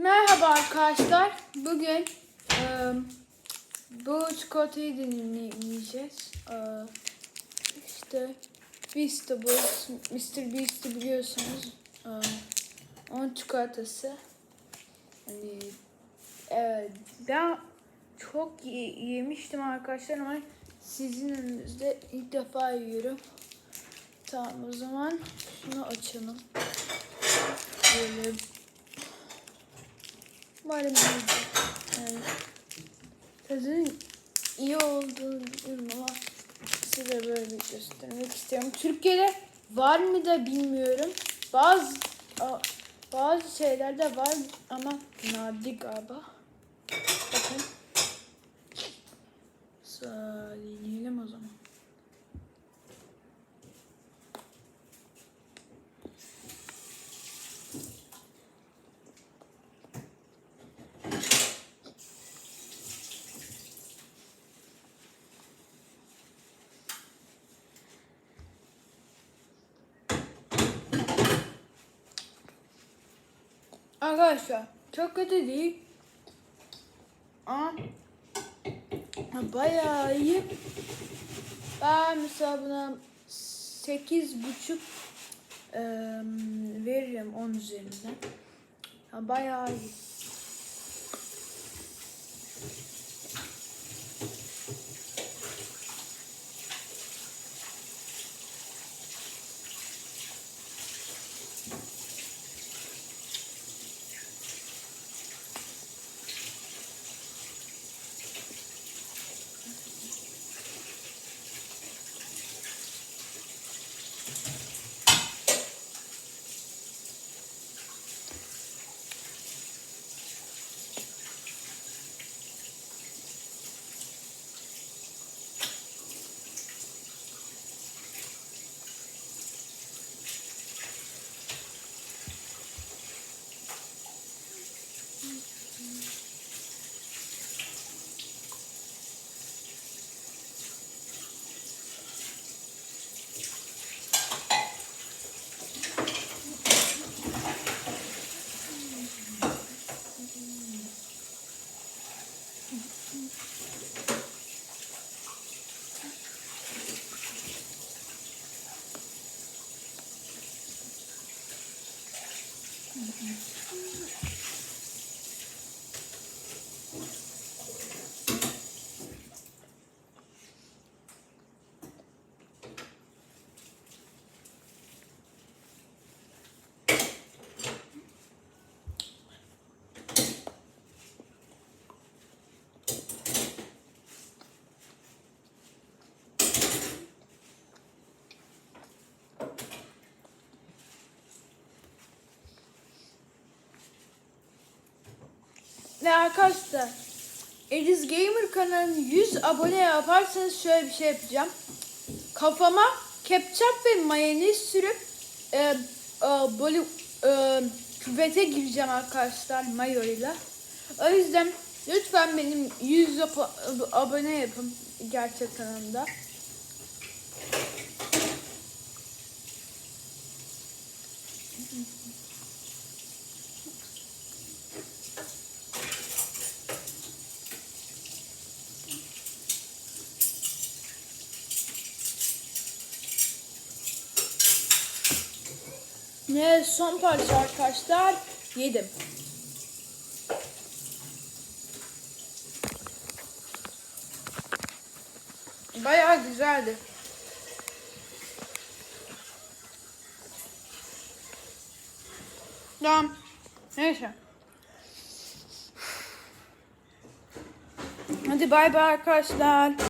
Merhaba arkadaşlar. Bugün eee, bu çikolatayı deneyeceğiz. Eee işte Beastables, Mr. Beast'i biliyorsunuz. Eee, onun çikolatası. Yani, evet, ben çok ye- yemiştim arkadaşlar ama sizin önünüzde ilk defa yiyorum. Tamam o zaman şunu açalım. Böyle İyidir. Yani tadının iyi olduğunu biliyorum ama size böyle göstermek istiyorum. Türkiye'de var mı da bilmiyorum. Bazı bazı şeylerde var ama nadir galiba. Bakın. Sa- Deneyelim o zaman. Arkadaşlar çok kötü değil. Ama bayağı iyi. Ben mesela buna sekiz buçuk veririm 10 üzerinden. Ha, bayağı iyi. 嗯嗯。Ve arkadaşlar Ediz Gamer kanalını 100 abone yaparsanız şöyle bir şey yapacağım. Kafama ketçap ve mayonez sürüp e, e, böyle e, küvete gireceğim arkadaşlar mayo ile. O yüzden lütfen benim 100 abo- abone yapın gerçek kanalımda. Ne son parça arkadaşlar yedim. Bayağı güzeldi. Tamam. Neyse. Hadi bay bay arkadaşlar.